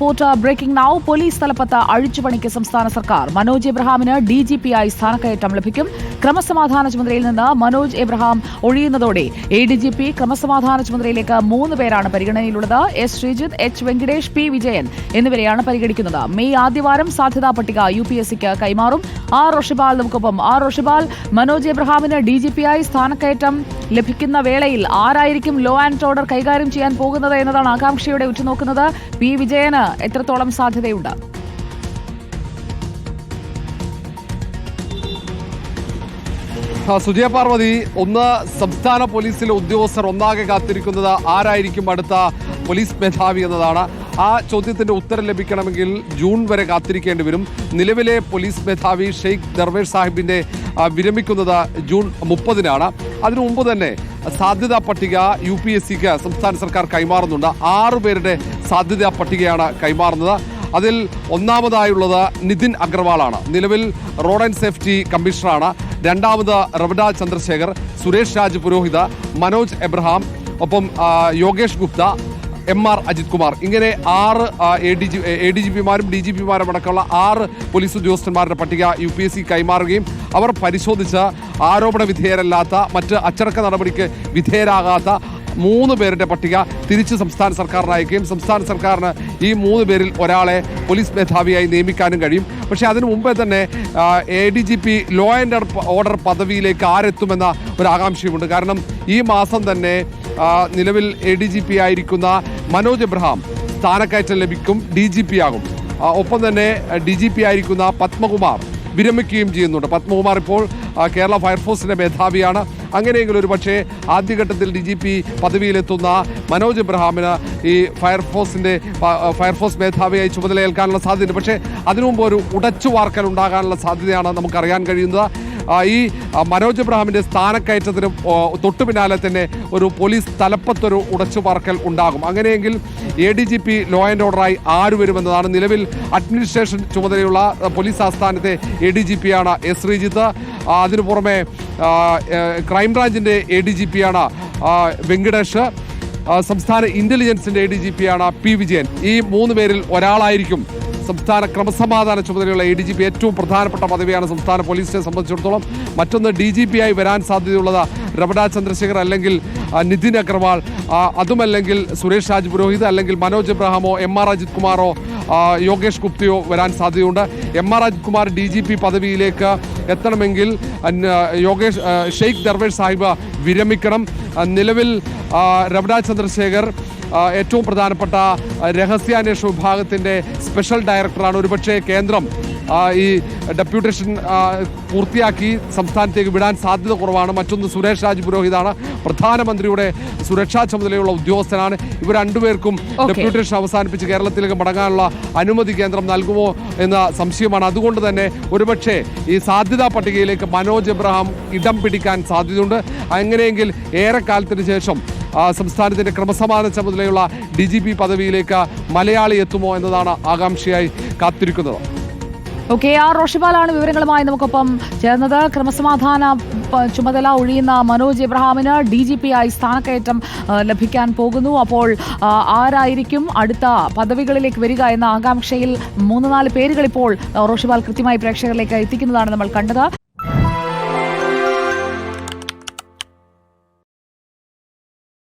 Report breaking now police തലപ്പത്ത് അഴിച്ചുപണിക്ക് സംസ്ഥാന സർക്കാർ. മനോജ് എബ്രഹാമിന് ഡി ജി പി ആയി സ്ഥാനക്കയറ്റം ലഭിക്കും. ക്രമസമാധാന ചുമതലയിൽ നിന്ന് മനോജ് എബ്രഹാം ഒഴിയുന്നതോടെ എ ഡി ജി പി ക്രമസമാധാന ചുമതലയിലേക്ക് മൂന്ന് പേരാണ് പരിഗണനയിലുള്ളത്. S Sreejith H Venkatesh P Vijayan എന്നിവരെയാണ് പരിഗണിക്കുന്നത്. മെയ് ആദ്യവാരം സാധ്യതാ പട്ടിക യു പി എസ് സിക്ക് കൈമാറും. ആർ റോഷിബാൽ നമുക്കൊപ്പം. ആർ റോഷിബാൽ മനോജ് എബ്രഹാമിന് ഡി ജി പി ആയി സ്ഥാനക്കയറ്റം ലഭിക്കുന്ന വേളയിൽ ആരായിരിക്കും ലോ ആൻഡ് ഓർഡർ കൈകാര്യം ചെയ്യാൻ പോകുന്നത് എന്നതാണ് ആകാംക്ഷയുടെ ഉറ്റുനോക്കുന്നത്. പി വിജയന് എത്രത്തോളം സാധ്യതയുണ്ട്? സുജയ പാർവതി ഒന്ന് സംസ്ഥാന പോലീസിലെ ഉദ്യോഗസ്ഥർ ഒന്നാകെ കാത്തിരിക്കുന്നത് ആരായിരിക്കും അടുത്ത പോലീസ് മേധാവി എന്നതാണ്. ആ ചോദ്യത്തിന്റെ ഉത്തരം ലഭിക്കണമെങ്കിൽ ജൂൺ വരെ കാത്തിരിക്കേണ്ടി വരും. നിലവിലെ പോലീസ് മേധാവി ഷെയ്ഖ് ദർവേഷ് സാഹിബിന്റെ വിരമിക്കുന്നത് ജൂൺ മുപ്പതിനാണ്. അതിനു മുമ്പ് തന്നെ സാധ്യതാ പട്ടിക യു പി എസ് സിക്ക് സംസ്ഥാന സർക്കാർ കൈമാറുന്നുണ്ട്. ആറു പേരുടെ സാധ്യതാ പട്ടികയാണ് കൈമാറുന്നത്. അതിൽ ഒന്നാമതായുള്ളത് നിതിൻ അഗർവാളാണ്. നിലവിൽ റോഡ് ആൻഡ് സേഫ്റ്റി കമ്മീഷണറാണ്. രണ്ടാമത് റവഡ ചന്ദ്രശേഖർ സുരേഷ് രാജ് പുരോഹിത മനോജ് എബ്രഹാം ഒപ്പം യോഗേഷ് ഗുപ്ത എം ആർ അജിത് കുമാർ. ഇങ്ങനെ ആറ് A D G A D G പിമാരും D G പിമാരും അടക്കമുള്ള ആറ് പോലീസ് ഉദ്യോഗസ്ഥന്മാരുടെ പട്ടിക യു പി എസ് സി കൈമാറുകയും അവർ പരിശോധിച്ച ആരോപണ വിധേയരല്ലാത്ത മറ്റ് അച്ചടക്ക നടപടിക്ക് വിധേയരാകാത്ത മൂന്ന് പേരുടെ പട്ടിക തിരിച്ച് സംസ്ഥാന സർക്കാരിന് അയക്കുകയും സംസ്ഥാന സർക്കാരിന് ഈ മൂന്ന് പേരിൽ ഒരാളെ പോലീസ് മേധാവിയായി നിയമിക്കാനും കഴിയും. പക്ഷേ അതിനു മുമ്പേ തന്നെ A D G P law and order പദവിയിലേക്ക് ആരെത്തുമെന്ന ഒരു ആകാംക്ഷയുമുണ്ട്. കാരണം ഈ മാസം തന്നെ നിലവിൽ എ ഡി ജി പി ആയിരിക്കുന്ന മനോജ് എബ്രഹാം സ്ഥാനക്കയറ്റം ലഭിക്കും ഡി ജി പി ആകും. ഒപ്പം തന്നെ ഡി ജി പി ആയിരിക്കുന്ന പത്മകുമാർ വിരമിക്കുകയും ചെയ്യുന്നുണ്ട്. പത്മകുമാർ ഇപ്പോൾ കേരള ഫയർഫോഴ്സിന്റെ മേധാവിയാണ്. അങ്ങനെയെങ്കിൽ ഒരു പക്ഷേ ആദ്യഘട്ടത്തിൽ ഡി ജി പി പദവിയിലെത്തുന്ന മനോജ് എബ്രഹാമിന് ഈ ഫയർഫോഴ്സിന്റെ ഫയർഫോഴ്സ് മേധാവിയായി ചുമതലയേൽക്കാനുള്ള സാധ്യതയുണ്ട്. പക്ഷേ അതിനു മുമ്പ് ഒരു ഉടച്ചു വാർക്കൽ ഉണ്ടാകാനുള്ള സാധ്യതയാണ് നമുക്കറിയാൻ കഴിയുന്നത്. ഈ മനോജ് എബ്രഹാമിന്റെ സ്ഥാനക്കയറ്റത്തിന് തൊട്ടു പിന്നാലെ തന്നെ ഒരു പോലീസ് തലപ്പത്തൊരു ഉടച്ചു പറക്കൽ ഉണ്ടാകും. അങ്ങനെയെങ്കിൽ A D G P law and ഓർഡറായി ആര് വരുമെന്നതാണ് നിലവിൽ അഡ്മിനിസ്ട്രേഷൻ ചുമതലയുള്ള പോലീസ് ആസ്ഥാനത്തെ എ ഡി ജി പി ആണ് എസ് ശ്രീജിത്ത്. അതിനു പുറമെ ക്രൈംബ്രാഞ്ചിന്റെ എ ഡി ജി പി ആണ് ആ, വെങ്കടേഷ്. സംസ്ഥാന ഇന്റലിജൻസിന്റെ എ ഡി ജി പി ആണ് പി വിജയൻ. ഈ മൂന്ന് പേരിൽ ഒരാളായിരിക്കും സംസ്ഥാന ക്രമസമാധാന ചുമതലയുള്ള എ ഡി ജി പി ഏറ്റവും പ്രധാനപ്പെട്ട പദവിയാണ് സംസ്ഥാന പോലീസിനെ സംബന്ധിച്ചിടത്തോളം. മറ്റൊന്ന് ഡി ജി പി ആയി വരാൻ സാധ്യതയുള്ളത് രമണ ചന്ദ്രശേഖർ അല്ലെങ്കിൽ നിതിൻ അഗർവാൾ. അതുമല്ലെങ്കിൽ സുരേഷ് രാജ് പുരോഹിത് അല്ലെങ്കിൽ മനോജ് എബ്രഹാമോ എം ആർ അജിത് കുമാറോ യോഗേഷ് ഗുപ്തയോ വരാൻ സാധ്യതയുണ്ട്. M R Rajkumar Kumar D G P പദവിയിലേക്ക് എത്തണമെങ്കിൽ യോഗേഷ് ഷെയ്ഖ് ദർവേഷ് സാഹിബ് വിരമിക്കണം. നിലവിൽ രമണ ചന്ദ്രശേഖർ ഏറ്റവും പ്രധാനപ്പെട്ട രഹസ്യാന്വേഷണ വിഭാഗത്തിന്റെ സ്പെഷ്യൽ ഡയറക്ടറാണ്. ഒരുപക്ഷേ കേന്ദ്രം ഈ ഡെപ്യൂട്ടേഷൻ പൂർത്തിയാക്കി സംസ്ഥാനത്തേക്ക് വിടാൻ സാധ്യത കുറവാണ്. മറ്റൊന്ന് സുരേഷ് രാജ് പുരോഹിതാണ് പ്രധാനമന്ത്രിയുടെ സുരക്ഷാ ചുമതലയുള്ള ഉദ്യോഗസ്ഥനാണ്. ഇവർ രണ്ടുപേർക്കും ഡെപ്യൂട്ടേഷൻ അവസാനിപ്പിച്ച് കേരളത്തിലേക്ക് മടങ്ങാനുള്ള അനുമതി കേന്ദ്രം നൽകുമോ എന്ന സംശയമാണ്. അതുകൊണ്ട് തന്നെ ഒരുപക്ഷെ ഈ സാധ്യതാ പട്ടികയിലേക്ക് മനോജ് എബ്രഹാം ഇടം പിടിക്കാൻ സാധ്യതയുണ്ട്. അങ്ങനെയെങ്കിൽ ഏറെക്കാലത്തിന് ശേഷം ആ, സംസ്ഥാനത്തിന്റെ ക്രമസമാധാന ചുമതലയുള്ള ഡി ജി പി പദവിയിലേക്ക് മലയാളി എത്തുമോ എന്നതാണ് ആകാംക്ഷയായി കാത്തിരിക്കുന്നത്. ഓക്കെ ആർ റോഷിബാലാണ് വിവരങ്ങളുമായി നമുക്കൊപ്പം ചേർന്നത്. ക്രമസമാധാന ചുമതല ഒഴിയുന്ന മനോജ് എബ്രഹാമിന് ഡി ജി പി ആയി സ്ഥാനക്കയറ്റം ലഭിക്കാൻ പോകുന്നു. അപ്പോൾ ആരായിരിക്കും അടുത്ത പദവികളിലേക്ക് വരിക എന്ന ആകാംക്ഷയിൽ മൂന്ന് നാല് പേരുകൾ ഇപ്പോൾ റോഷിപാൽ കൃത്യമായി പ്രേക്ഷകരിലേക്ക് എത്തിക്കുന്നതാണ് നമ്മൾ കണ്ടത്.